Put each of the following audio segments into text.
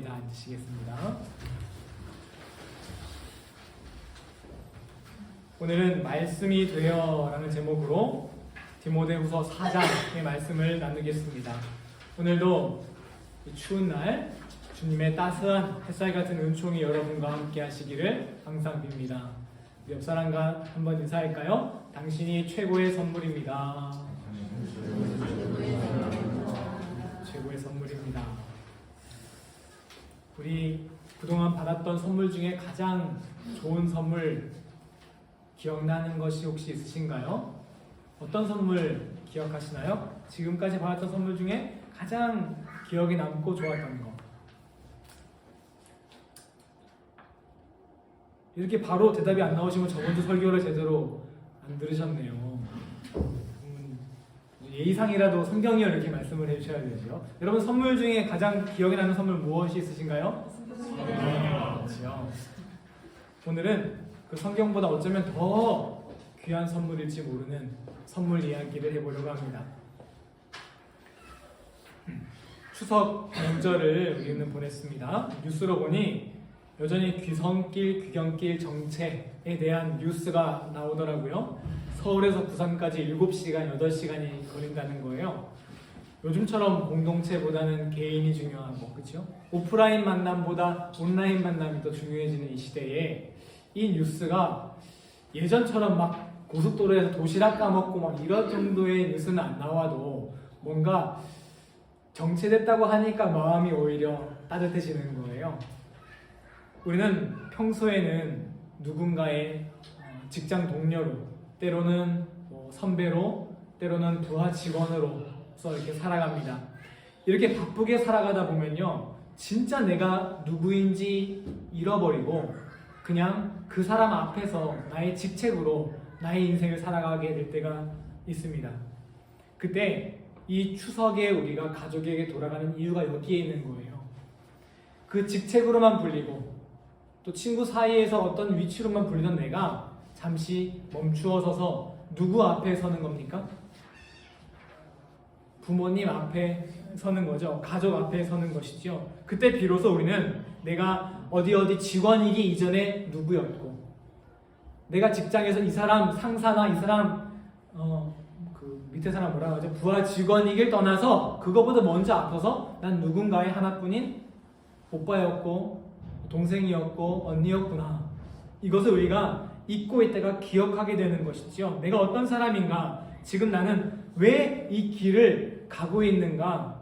다 앉으시겠습니다. 오늘은 말씀이 되어라는 제목으로 디모데후서 4장의 말씀을 나누겠습니다. 오늘도 이 추운 날 주님의 따스한 햇살 같은 은총이 여러분과 함께 하시기를 항상 빕니다. 옆 사람과 한번 인사할까요? 당신이 최고의 선물입니다. 우리 그동안 받았던 선물 중에 가장 좋은 선물 기억나는 것이 혹시 있으신가요? 어떤 선물 기억하시나요? 지금까지 받았던 선물 중에 가장 기억에 남고 좋았던 거. 이렇게 바로 대답이 안 나오시면 저번주 설교를 제대로 안 들으셨네요. 음, 예의상이라도 성경이요 이렇게 말씀을 해주셔야 되죠. 여러분 선물 중에 가장 기억에 남는 선물 무엇이 있으신가요? 그렇죠. 오늘은 그 성경보다 어쩌면 더 귀한 선물일지 모르는 선물 이야기를 해보려고 합니다. 추석 명절을 우리는 보냈습니다. 뉴스로 보니 여전히 귀성길, 귀경길 정체에 대한 뉴스가 나오더라고요. 서울에서 부산까지 7시간, 8시간이 걸린다는 거예요. 요즘처럼 공동체보다는 개인이 중요하고, 그렇죠? 오프라인 만남보다 온라인 만남이 더 중요해지는 이 시대에 이 뉴스가 예전처럼 막 고속도로에서 도시락 까먹고 막 이런 정도의 뉴스는 안 나와도 뭔가 정체됐다고 하니까 마음이 오히려 따뜻해지는 거예요. 우리는 평소에는 누군가의 어, 직장 동료로, 때로는 뭐 선배로, 때로는 부하 직원으로서 이렇게 살아갑니다. 이렇게 바쁘게 살아가다 보면요, 진짜 내가 누구인지 잃어버리고 그냥 그 사람 앞에서 나의 직책으로 나의 인생을 살아가게 될 때가 있습니다. 그때 이 추석에 우리가 가족에게 돌아가는 이유가 여기에 있는 거예요. 그 직책으로만 불리고 또 친구 사이에서 어떤 위치로만 불리던 내가 잠시 멈추어 서서 누구 앞에 서는 겁니까? 부모님 앞에 서는 거죠. 가족 앞에 서는 것이죠. 그때 비로소 우리는 내가 어디 어디 직원이기 이전에 누구였고, 내가 직장에서 이 사람 상사나 이 사람 어, 그 밑에 사람 뭐라 하죠? 부하 직원이길 떠나서 그거보다 먼저 앞서서 난 누군가의 하나뿐인 오빠였고 동생이었고 언니였구나. 이것을 우리가 잊고 있다가 기억하게 되는 것이죠. 내가 어떤 사람인가? 지금 나는 왜 이 길을 가고 있는가?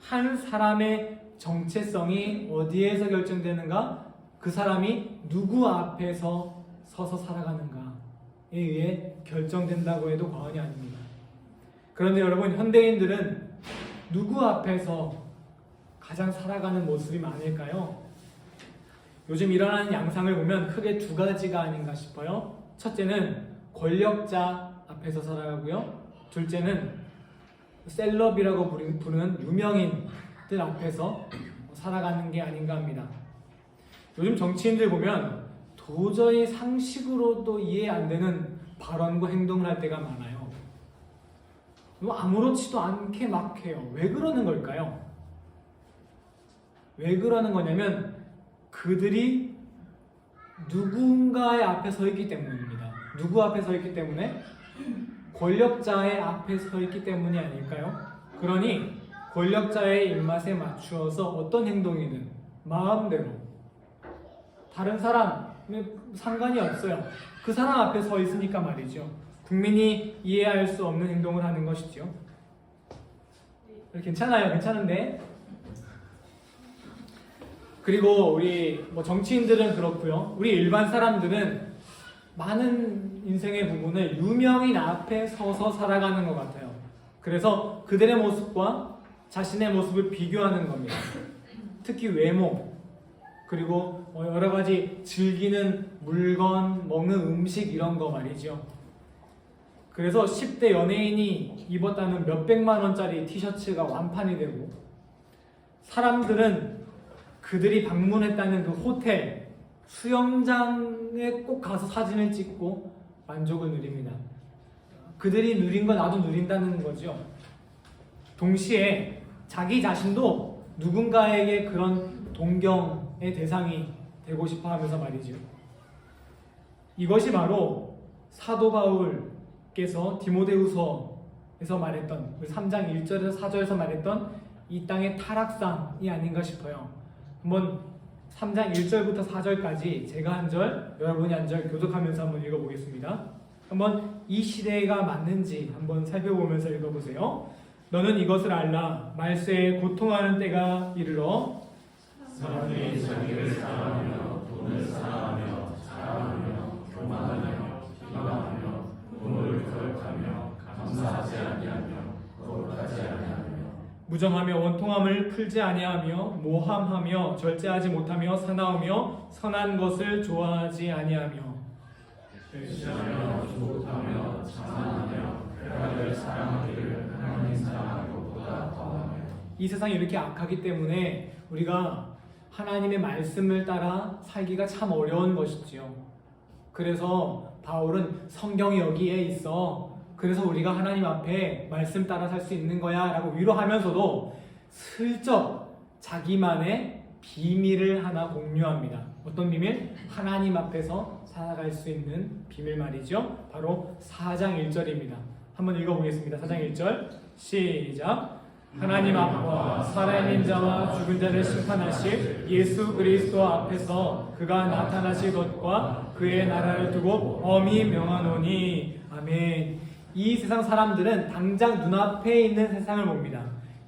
한 사람의 정체성이 어디에서 결정되는가? 그 사람이 누구 앞에서 서서 살아가는가에 의해 결정된다고 해도 과언이 아닙니다. 그런데 여러분, 현대인들은 누구 앞에서 가장 살아가는 모습이 많을까요? 요즘 일어나는 양상을 보면 크게 두 가지가 아닌가 싶어요. 첫째는 권력자 앞에서 살아가고요. 둘째는 셀럽이라고 부르는 유명인들 앞에서 살아가는 게 아닌가 합니다. 요즘 정치인들 보면 도저히 상식으로도 이해 안 되는 발언과 행동을 할 때가 많아요. 뭐 아무렇지도 않게 막 해요. 왜 그러는 걸까요? 왜 그러는 거냐면 그들이 누군가의 앞에 서 있기 때문입니다. 누구 앞에 서 있기 때문에? 권력자의 앞에 서 있기 때문이 아닐까요? 그러니 권력자의 입맛에 맞추어서 어떤 행동이든 마음대로 다른 사람 상관이 없어요. 그 사람 앞에 서 있으니까 말이죠. 국민이 이해할 수 없는 행동을 하는 것이죠. 괜찮아요. 괜찮은데 그리고 우리 뭐 정치인들은 그렇고요. 우리 일반 사람들은 많은 인생의 부분을 유명인 앞에 서서 살아가는 것 같아요. 그래서 그들의 모습과 자신의 모습을 비교하는 겁니다. 특히 외모, 그리고 뭐 여러 가지 즐기는 물건, 먹는 음식 이런 거 말이죠. 그래서 10대 연예인이 입었다는 몇백만 원짜리 티셔츠가 완판이 되고 사람들은 그들이 방문했다는 그 호텔, 수영장에 꼭 가서 사진을 찍고 만족을 누립니다. 그들이 누린 거 나도 누린다는 거죠. 동시에 자기 자신도 누군가에게 그런 동경의 대상이 되고 싶어 하면서 말이죠. 이것이 바로 사도 바울께서 디모데후서에서 말했던 그 3장 1절에서 4절에서 말했던 이 땅의 타락상이 아닌가 싶어요. 한번 3장 1절부터 4절까지 제가 한 절, 여러분이 한 절 교독하면서 한번 읽어보겠습니다. 한번 이 시대가 맞는지 한번 살펴보면서 읽어보세요. 너는 이것을 알라. 말세에 고통하는 때가 이르러 사람이 자기를 사랑하며 돈을 사랑하며 무정하며 원통함을 풀지 아니하며 모함하며 절제하지 못하며 사나우며 선한 것을 좋아하지 아니하며 실시하며 조급하며 자만하며 쾌락을 사랑하기를 하나님 사랑하는 것보다 더하며 이 세상이 이렇게 악하기 때문에 우리가 하나님의 말씀을 따라 살기가 참 어려운 것이지요. 그래서 바울은 성경이 여기에 있어. 그래서 우리가 하나님 앞에 말씀 따라 살 수 있는 거야 라고 위로하면서도 슬쩍 자기만의 비밀을 하나 공유합니다. 어떤 비밀? 하나님 앞에서 살아갈 수 있는 비밀 말이죠. 바로 4장 1절입니다. 한번 읽어보겠습니다. 4장 1절 시작 하나님 앞과 살아있는 자와 죽은 자를 심판하실 예수 그리스도 앞에서 그가 나타나실 것과 그의 나라를 두고 엄히 명하노니 아멘. 이 세상 사람들은 당장 눈앞에 있는 세상을 봅니다.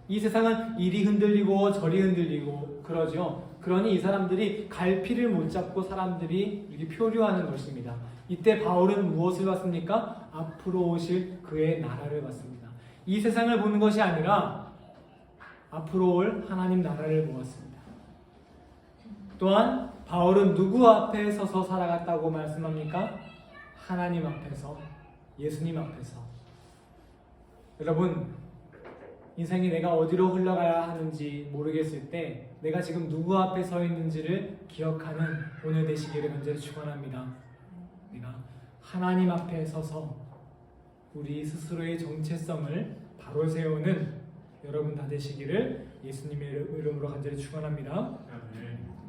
이 세상은 이리 흔들리고 저리 흔들리고 그러죠. 그러니 이 사람들이 갈피를 못 잡고 사람들이 이렇게 표류하는 것입니다. 이때 바울은 무엇을 봤습니까? 앞으로 오실 그의 나라를 봤습니다. 이 세상을 보는 것이 아니라 앞으로 올 하나님 나라를 보았습니다. 또한 바울은 누구 앞에 서서 살아갔다고 말씀합니까? 하나님 앞에서, 예수님 앞에서. 여러분, 인생이 내가 어디로 흘러가야 하는지 모르겠을 때 내가 지금 누구 앞에 서 있는지를 기억하는 오늘 되시기를 간절히 축원합니다. 내가 하나님 앞에 서서 우리 스스로의 정체성을 바로 세우는 여러분 다 되시기를 예수님의 이름으로 간절히 축원합니다.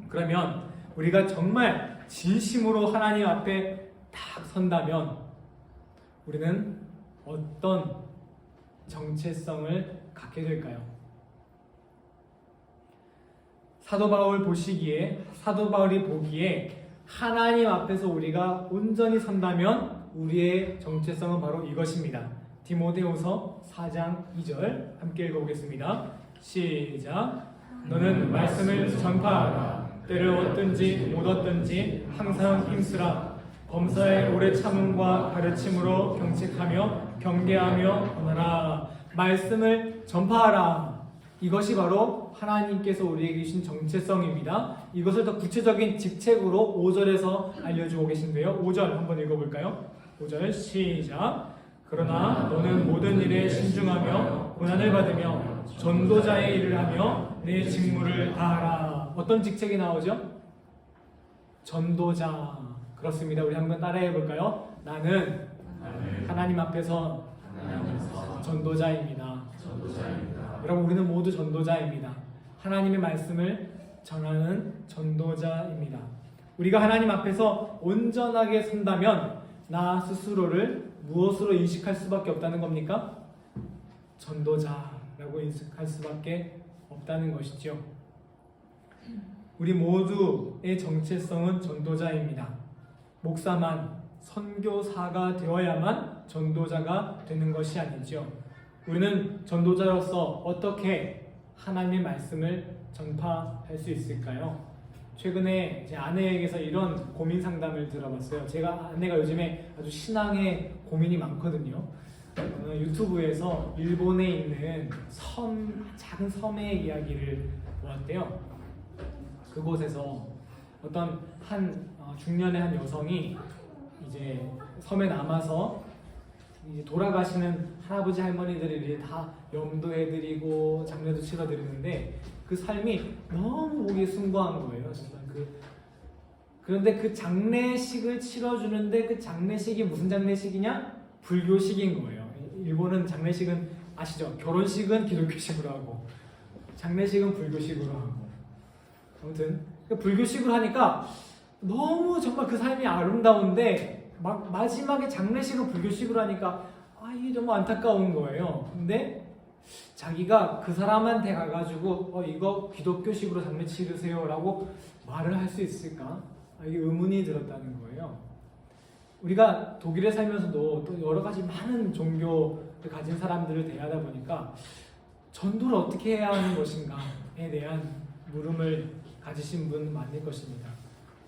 그러면 우리가 정말 진심으로 하나님 앞에 딱 선다면 우리는 어떤 정체성을 갖게 될까요? 사도 바울 보시기에 사도 바울이 보기에 하나님 앞에서 우리가 온전히 선다면 우리의 정체성은 바로 이것입니다. 디모데후서 4장 2절 함께 읽어보겠습니다. 시작. 너는 말씀을 전파하라. 때를 얻든지 못 얻든지 항상 힘쓰라. 범사의 오래 참음과 가르침으로 경책하며 경계하며 권하라. 말씀을 전파하라. 이것이 바로 하나님께서 우리에게 주신 정체성입니다. 이것을 더 구체적인 직책으로 5절에서 알려주고 계신데요. 5절 한번 읽어볼까요? 5절 시작. 그러나 너는 모든 일에 신중하며 고난을 받으며 전도자의 일을 하며 내 직무를 다하라. 어떤 직책이 나오죠? 전도자. 그렇습니다. 우리 한번 따라해 볼까요? 나는 하나님 앞에서 전도자입니다. 전도자입니다. 여러분 우리는 모두 전도자입니다. 하나님의 말씀을 전하는 전도자입니다. 우리가 하나님 앞에서 온전하게 선다면 나 스스로를 무엇으로 인식할 수밖에 없다는 겁니까? 전도자라고 인식할 수밖에 없다는 것이죠. 우리 모두의 정체성은 전도자입니다. 목사만 선교사가 되어야만 전도자가 되는 것이 아니죠. 우리는 전도자로서 어떻게 하나님의 말씀을 전파할 수 있을까요? 최근에 제 아내에게서 이런 고민 상담을 들어봤어요. 제가 아내가 요즘에 아주 신앙에 고민이 많거든요. 어, 유튜브에서 일본에 있는 섬 작은 섬의 이야기를 보았대요. 그곳에서 어떤 한 어, 중년의 한 여성이 이제 섬에 남아서 이제 돌아가시는 할아버지 할머니들을 이제 다 염도해드리고 장례도 치러드리는데 그 삶이 너무 보기 숭고한 거예요. 정말 그 그런데 그 장례식을 치러주는데 그 장례식이 무슨 장례식이냐? 불교식인 거예요. 일본은 장례식은 아시죠? 결혼식은 기독교식으로 하고 장례식은 불교식으로 하고 아무튼 그러니까 불교식으로 하니까 너무 정말 그 삶이 아름다운데 막 마지막에 장례식을 불교식으로 하니까 아 이게 너무 안타까운 거예요. 근데 자기가 그 사람한테 가가지고 어 이거 기독교식으로 장례 치르세요라고 말을 할 수 있을까? 아, 이게 의문이 들었다는 거예요. 우리가 독일에 살면서도 또 여러 가지 많은 종교를 가진 사람들을 대하다 보니까 전도를 어떻게 해야 하는 것인가에 대한 물음을 가지신 분 많을 것입니다.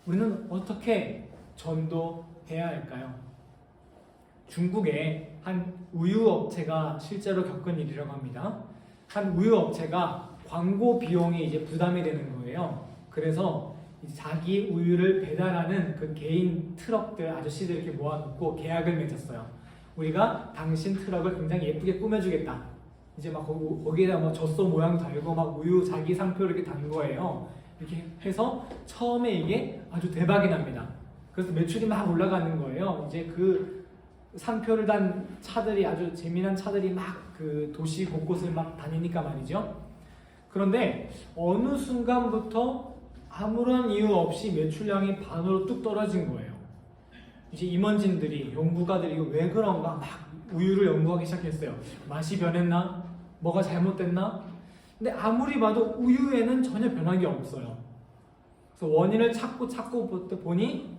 우리는 어떻게 전도해야 할까요? 중국의 한 우유 업체가 실제로 겪은 일이라고 합니다. 한 우유 업체가 광고 비용이 이제 부담이 되는 거예요. 그래서 자기 우유를 배달하는 그 개인 트럭들 아저씨들 이렇게 모아놓고 계약을 맺었어요. 우리가 당신 트럭을 굉장히 예쁘게 꾸며주겠다. 이제 막 거기, 거기에다 뭐 젖소 모양 달고 막 우유 자기 상표를 이렇게 단 거예요. 이렇게 해서 처음에 이게 아주 대박이 납니다. 그래서 매출이 막 올라가는 거예요. 이제 그 상표를 단 차들이 아주 재미난 차들이 막 그 도시 곳곳을 막 다니니까 말이죠. 그런데 어느 순간부터 아무런 이유 없이 매출량이 반으로 뚝 떨어진 거예요. 이제 임원진들이 연구가들이 왜 그런가 막 우유를 연구하기 시작했어요. 맛이 변했나? 뭐가 잘못됐나? 근데 아무리 봐도 우유에는 전혀 게 없어요. 그래서 원인을 찾고 찾고 보니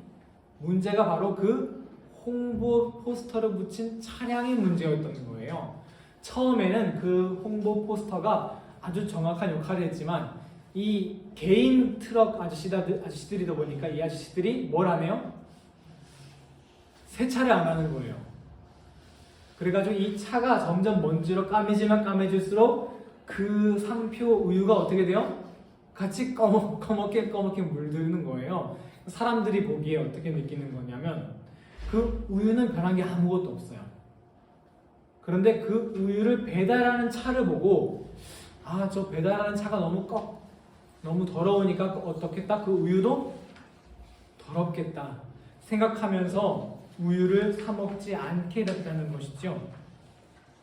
문제가 바로 그 홍보 포스터를 붙인 차량이 문제였던 거예요. 처음에는 그 홍보 포스터가 아주 정확한 역할을 했지만 이 개인 트럭 아저씨들, 아저씨들이다 보니까 이 아저씨들이 뭘 안 해요? 세차를 안 하는 거예요. 그래가지고 이 차가 점점 먼지로 까매지만 까매질수록 그 상표 우유가 어떻게 돼요? 같이 꺼먹, 꺼먹게 꺼먹게 물드는 거예요. 사람들이 보기에 어떻게 느끼는 거냐면 그 우유는 변한 게 아무것도 없어요. 그런데 그 우유를 배달하는 차를 보고 아 저 배달하는 차가 너무 꺽 너무 더러우니까 어떻겠다 그 우유도 더럽겠다 생각하면서 우유를 사 먹지 않게 됐다는 것이죠.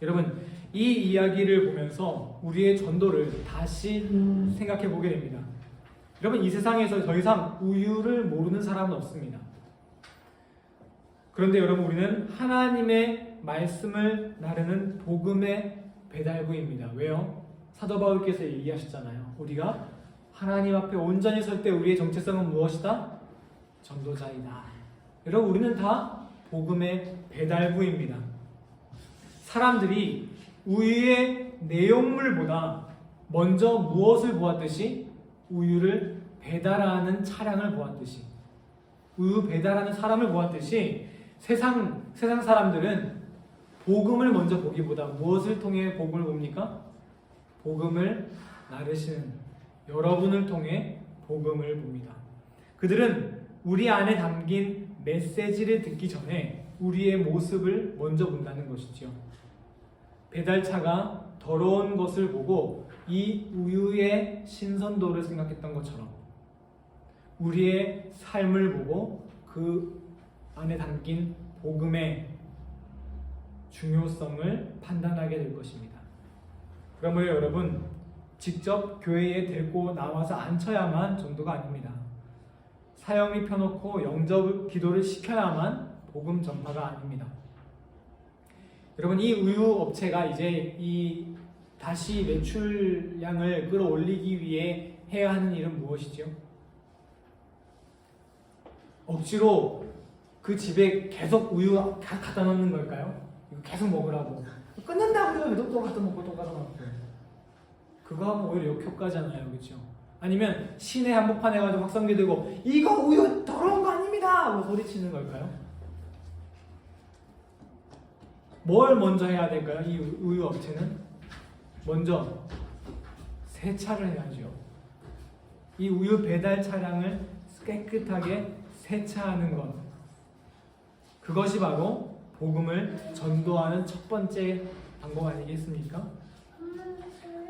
여러분 이 이야기를 보면서 우리의 전도를 다시 생각해 보게 됩니다. 여러분 이 세상에서 더 이상 우유를 모르는 사람은 없습니다. 그런데 여러분 우리는 하나님의 말씀을 나르는 복음의 배달부입니다. 왜요? 사도 바울께서 얘기하셨잖아요. 우리가 하나님 앞에 온전히 설 때 우리의 정체성은 무엇이다? 전도자이다. 여러분 우리는 다 복음의 배달부입니다. 사람들이 우유의 내용물보다 먼저 무엇을 보았듯이 우유를 배달하는 차량을 보았듯이 우유 배달하는 사람을 보았듯이 세상 세상 사람들은 복음을 먼저 보기보다 무엇을 통해 복음을 봅니까? 복음을 나르시는 여러분을 통해 복음을 봅니다. 그들은 우리 안에 담긴 메시지를 듣기 전에 우리의 모습을 먼저 본다는 것이죠. 배달차가 더러운 것을 보고 이 우유의 신선도를 생각했던 것처럼 우리의 삶을 보고 그 안에 담긴 복음의 중요성을 판단하게 될 것입니다. 그러므로 여러분 직접 교회에 데리고 나와서 앉혀야만 전도가 아닙니다. 사형이 펴놓고 영접 기도를 시켜야만 복음 전파가 아닙니다. 여러분 이 우유 업체가 이제 이 다시 매출량을 끌어올리기 위해 해야 하는 일은 무엇이죠? 억지로 그 집에 계속 우유 가- 갖다 놓는 걸까요? 이거 계속 먹으라고 끊는다고요. 또, 또 갖다 놓고 또 갖다 놓고 그거 하면 오히려 역효과잖아요, 그렇죠? 아니면 시내 한복판 해가지고 확성기 들고 이거 우유 더러운 거 아닙니다! 하고 소리치는 걸까요? 뭘 먼저 해야 될까요? 이 우- 우유 업체는 먼저 세차를 해야죠. 이 우유 배달 차량을 깨끗하게 세차하는 것. 그것이 바로 복음을 전도하는 첫 번째 방법 아니겠습니까?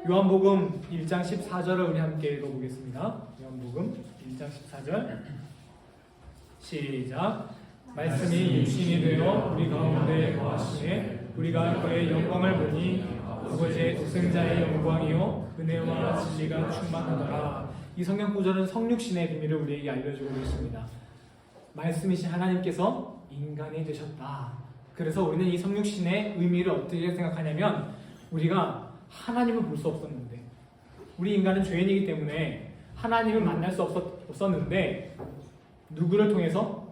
요한복음 1장 14절을 우리 함께 읽어보겠습니다. 요한복음 1장 14절 시작 말씀이 육신이 되어 우리 가운데 거하시네 우리가 그의 영광을 보니 아버지의 독생자의 영광이요 은혜와 진리가 충만하더라 이 성경 구절은 성육신의 비밀을 우리에게 알려주고 있습니다. 말씀이신 하나님께서 인간이 되셨다. 그래서 우리는 이 성육신의 의미를 어떻게 생각하냐면 우리가 하나님을 볼 수 없었는데 우리 인간은 죄인이기 때문에 하나님을 만날 수 없었, 없었는데 누구를 통해서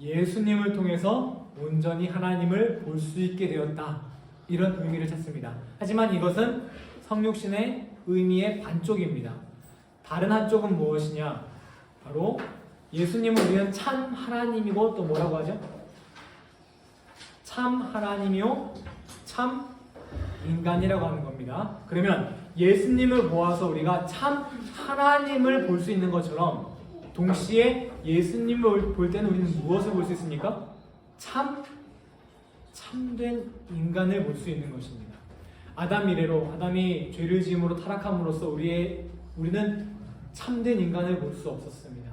예수님을 통해서 온전히 하나님을 볼 수 있게 되었다. 이런 의미를 찾습니다. 하지만 이것은 성육신의 의미의 반쪽입니다. 다른 한쪽은 무엇이냐? 바로 예수님은 우리는 참 하나님이고 또 뭐라고 하죠? 참 하나님이요, 참 인간이라고 하는 겁니다. 그러면 예수님을 보아서 우리가 참 하나님을 볼 수 있는 것처럼 동시에 예수님을 볼 때는 우리는 무엇을 볼 수 있습니까? 참 참된 인간을 볼 수 있는 것입니다. 아담 이래로 아담이 죄를 지음으로 타락함으로써 우리의 우리는 참된 인간을 볼 수 없었습니다.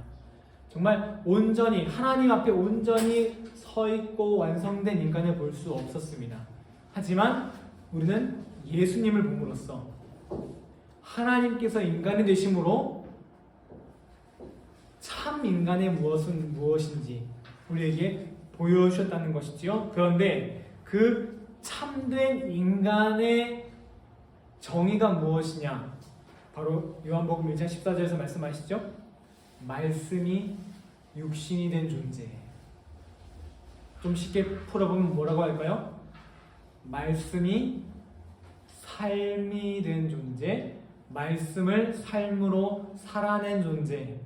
정말 온전히 하나님 앞에 온전히 서 있고 완성된 인간을 볼 수 없었습니다. 하지만 우리는 예수님을 봄으로써 하나님께서 인간이 되심으로 참 인간의 무엇은 무엇인지 우리에게 보여주셨다는 것이지요. 그런데 그 참된 인간의 정의가 무엇이냐? 바로 요한복음 1장 14절에서 말씀하시죠. 말씀이 육신이 된 존재. 좀 쉽게 풀어보면 뭐라고 할까요? 말씀이 삶이 된 존재, 말씀을 삶으로 살아낸 존재.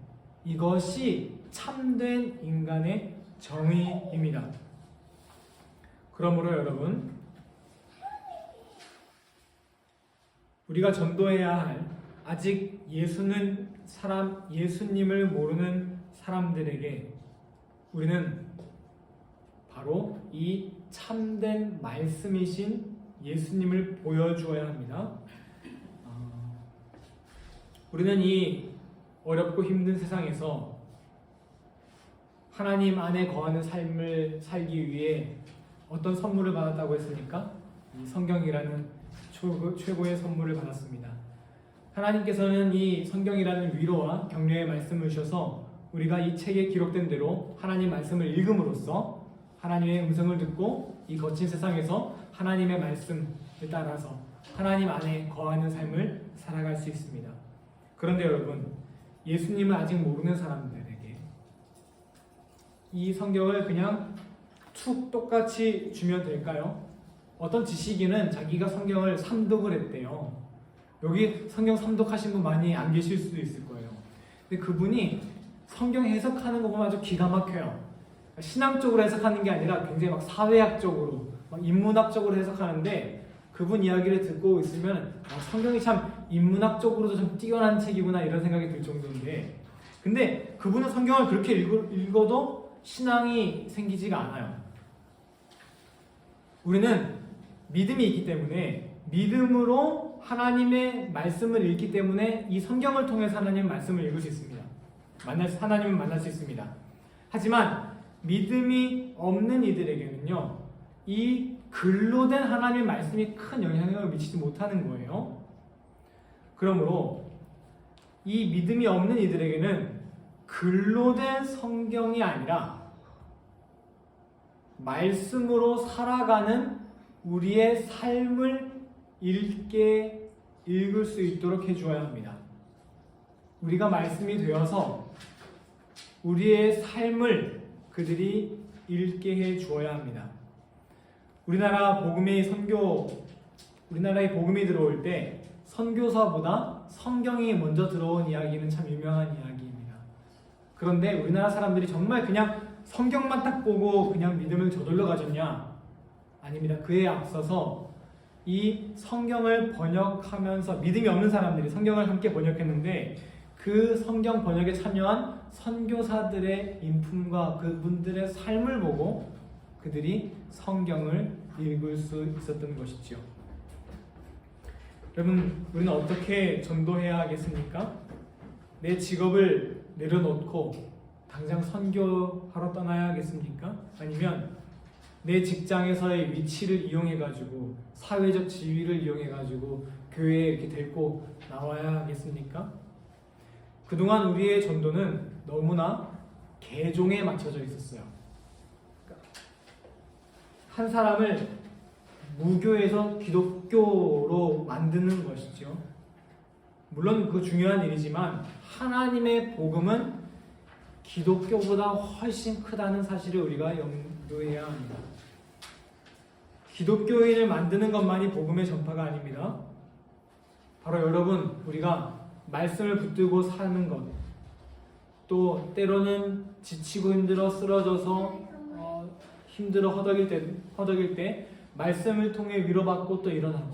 이것이 참된 인간의 정의입니다. 그러므로 여러분, 우리가 전도해야 할 아직 예수는 사람 예수님을 모르는 사람들에게 우리는 바로 이 참된 말씀이신 예수님을 보여주어야 합니다. 어, 우리는 이 어렵고 힘든 세상에서 하나님 안에 거하는 삶을 살기 위해 어떤 선물을 받았다고 했습니까? 이 성경이라는 최고, 최고 의 선물을 받았습니다. 하나님께서는 이 성경이라는 위로와 격려의 말씀을 주셔서 우리가 이 책에 기록된 대로 하나님 말씀을 읽음으로써 하나님의 음성을 듣고 이 거친 세상에서 하나님의 말씀을 따라서 하나님 안에 거하는 삶을 살아갈 수 있습니다. 그런데 여러분, 예수님을 아직 모르는 사람들에게 이 성경을 그냥 툭 똑같이 주면 될까요? 어떤 지식인은 자기가 성경을 삼독을 했대요. 여기 성경 삼독하신 분 많이 안 계실 수도 있을 거예요. 근데 그분이 성경 해석하는 거 보면 아주 기가 막혀요. 신앙적으로 해석하는 게 아니라 굉장히 막 사회학적으로, 막 인문학적으로 해석하는데 그분 이야기를 듣고 있으면 아, 성경이 참 인문학적으로도 좀 뛰어난 책이구나 이런 생각이 들 정도인데 근데 그분은 성경을 그렇게 읽어, 읽어 도 신앙이 생기지가 않아요. 우리는 믿음이 있기 때문에 믿음으로 하나님의 말씀을 읽기 때문에 이 성경을 통해서 하나님의 말씀을 읽을 수 있습니다. 만날 수- 하나님을 만날 수 있습니다. 하지만 믿음이 없는 이들에게는요, 이 글로 된 하나님의 말씀이 큰 영향력을 미치지 못하는 거예요. 그러므로 이 믿음이 없는 이들에게는 글로 된 성경이 아니라 말씀으로 살아가는 우리의 삶을 읽게 읽을 수 있도록 해주어야 합니다. 우리가 말씀이 되어서 우리의 삶을 그들이 읽게 해 주어야 합니다. 우리나라 복음의 선교, 우리나라에 복음이 들어올 때 선교사보다 성경이 먼저 들어온 이야기는 참 유명한 이야기입니다. 그런데 우리나라 사람들이 정말 그냥 성경만 딱 보고 그냥 믿음을 저돌러 가졌냐? 아닙니다. 그에 앞서서 이 성경을 번역하면서 믿음이 없는 사람들이 성경을 함께 번역했는데 그 성경 번역에 참여한 선교사들의 인품과 그분들의 삶을 보고 그들이 성경을 읽을 수 있었던 것이지요. 여러분, 우리는 어떻게 전도해야 하겠습니까? 내 직업을 내려놓고 당장 선교하러 떠나야 하겠습니까? 아니면 내 직장에서의 위치를 이용해 가지고 사회적 지위를 이용해 가지고 교회에 이렇게 데리고 나와야 하겠습니까? 그동안 우리의 전도는 너무나 개종에 맞춰져 있었어요. 한 사람을 무교에서 기독교로 만드는 것이죠. 물론 그 중요한 일이지만 하나님의 복음은 기독교보다 훨씬 크다는 사실을 우리가 염두해야 합니다. 기독교인을 만드는 것만이 복음의 전파가 아닙니다. 바로 여러분 우리가 말씀을 붙들고 사는 것, 또 때로는 지치고 힘들어 쓰러져서 어, 힘들어 허덕일 때 허덕일 때 말씀을 통해 위로받고 또 일어나고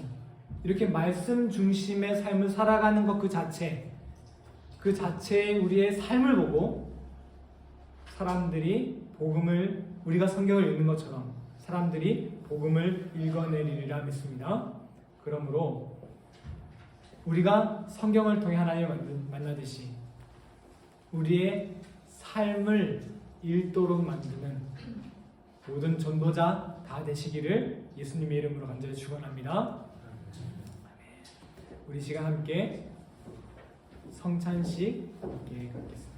이렇게 말씀 중심의 삶을 살아가는 것 그 자체 그 자체의 우리의 삶을 보고 사람들이 복음을 우리가 성경을 읽는 것처럼 사람들이 복음을 읽어내리리라 믿습니다. 그러므로 우리가 성경을 통해 하나님을 만나듯이 우리의 삶을 읽도록 만드는 모든 전도자 다 되시기를 예수님의 이름으로 간절히 축원합니다. 우리 시간 함께 성찬식 함께 갖겠습니다.